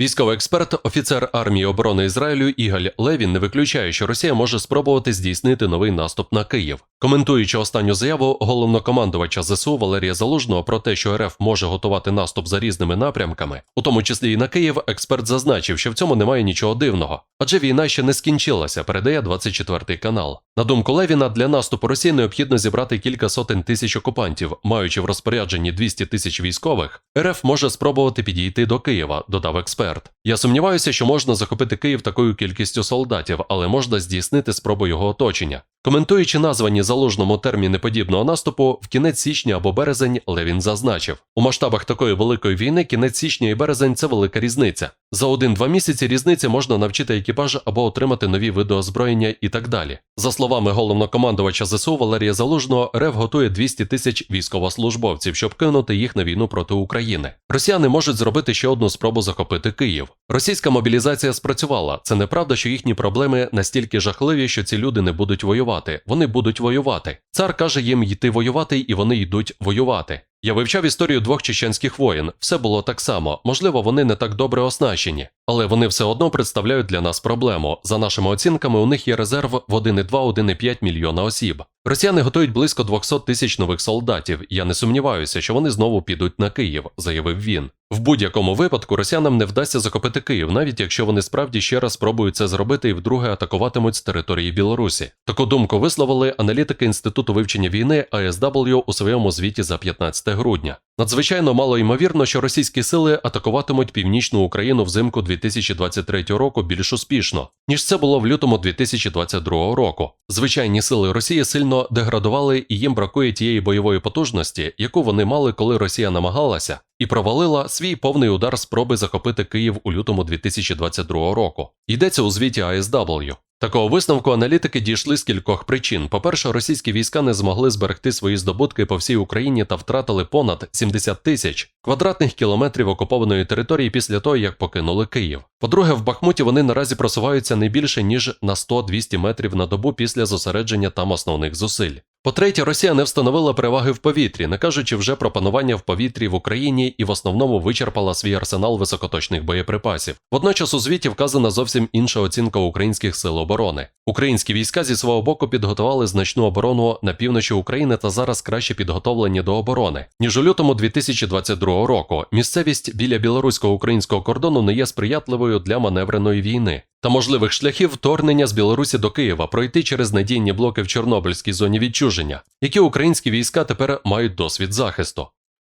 Військовий експерт, офіцер армії оборони Ізраїлю Ігаль Левін не виключає, що Росія може спробувати здійснити новий наступ на Київ. Коментуючи останню заяву головнокомандувача ЗСУ Валерія Залужного про те, що РФ може готувати наступ за різними напрямками, у тому числі і на Київ, експерт зазначив, що в цьому немає нічого дивного, адже війна ще не скінчилася, передає 24 канал. На думку Левіна, для наступу Росії необхідно зібрати кілька сотень тисяч окупантів, маючи в розпорядженні 200 тисяч військових. РФ може спробувати підійти до Києва, додав експерт. Я сумніваюся, що можна захопити Київ такою кількістю солдатів, але можна здійснити спробу його оточення. Коментуючи названі залужному терміни подібного наступу, в кінець січня або березень Левін зазначив: у масштабах такої великої війни кінець січня і березень це велика різниця. За один-два місяці різниці можна навчити екіпаж або отримати нові види озброєння і так далі. За словами головнокомандувача ЗСУ Валерія Залужного, РФ готує 200 тисяч військовослужбовців, щоб кинути їх на війну проти України. Росіяни можуть зробити ще одну спробу захопити Київ. Російська мобілізація спрацювала. Це неправда, що їхні проблеми настільки жахливі, що ці люди не будуть воювати. Вони будуть воювати. Цар каже їм йти воювати, і вони йдуть воювати. Я вивчав історію двох чеченських воїн. Все було так само. Можливо, вони не так добре оснащені, але вони все одно представляють для нас проблему. За нашими оцінками, у них є резерв в 1,2-1,5 мільйона осіб. Росіяни готують близько 200 тисяч нових солдатів. Я не сумніваюся, що вони знову підуть на Київ, заявив він. В будь-якому випадку росіянам не вдасться захопити Київ, навіть якщо вони справді ще раз спробують це зробити і вдруге атакуватимуть з території Білорусі. Таку думку висловили аналітики Інституту вивчення війни АСW у своєму звіті за 15 грудня. Надзвичайно мало ймовірно, що російські сили атакуватимуть північну Україну взимку 2023 року більш успішно, ніж це було в лютому 2022 року. Звичайні сили Росії сильно деградували і їм бракує тієї бойової потужності, яку вони мали, коли Росія намагалася, і провалила свій повний удар спроби захопити Київ у лютому 2022 року. Йдеться у звіті АСW. Такого висновку аналітики дійшли з кількох причин. По-перше, російські війська не змогли зберегти свої здобутки по всій Україні та втратили понад 70 тисяч квадратних кілометрів окупованої території після того, як покинули Київ. По-друге, в Бахмуті вони наразі просуваються не більше ніж на 100-200 метрів на добу після зосередження там основних зусиль. По-третє, Росія не встановила переваги в повітрі, не кажучи вже про панування в повітрі в Україні і в основному вичерпала свій арсенал високоточних боєприпасів. Водночас у звіті вказана зовсім інша оцінка українських сил оборони. Українські війська зі свого боку підготували значну оборону на півночі України та зараз краще підготовлені до оборони ніж у лютому 2022 року. Місцевість біля білорусько-українського кордону не є сприятливою для маневреної війни. Та можливих шляхів вторгнення з Білорусі до Києва пройти через надійні блоки в Чорнобильській зоні відчуження, які українські війська тепер мають досвід захисту.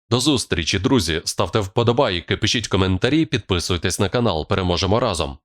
До зустрічі, друзі! Ставте вподобайки, пишіть коментарі, підписуйтесь на канал. Переможемо разом.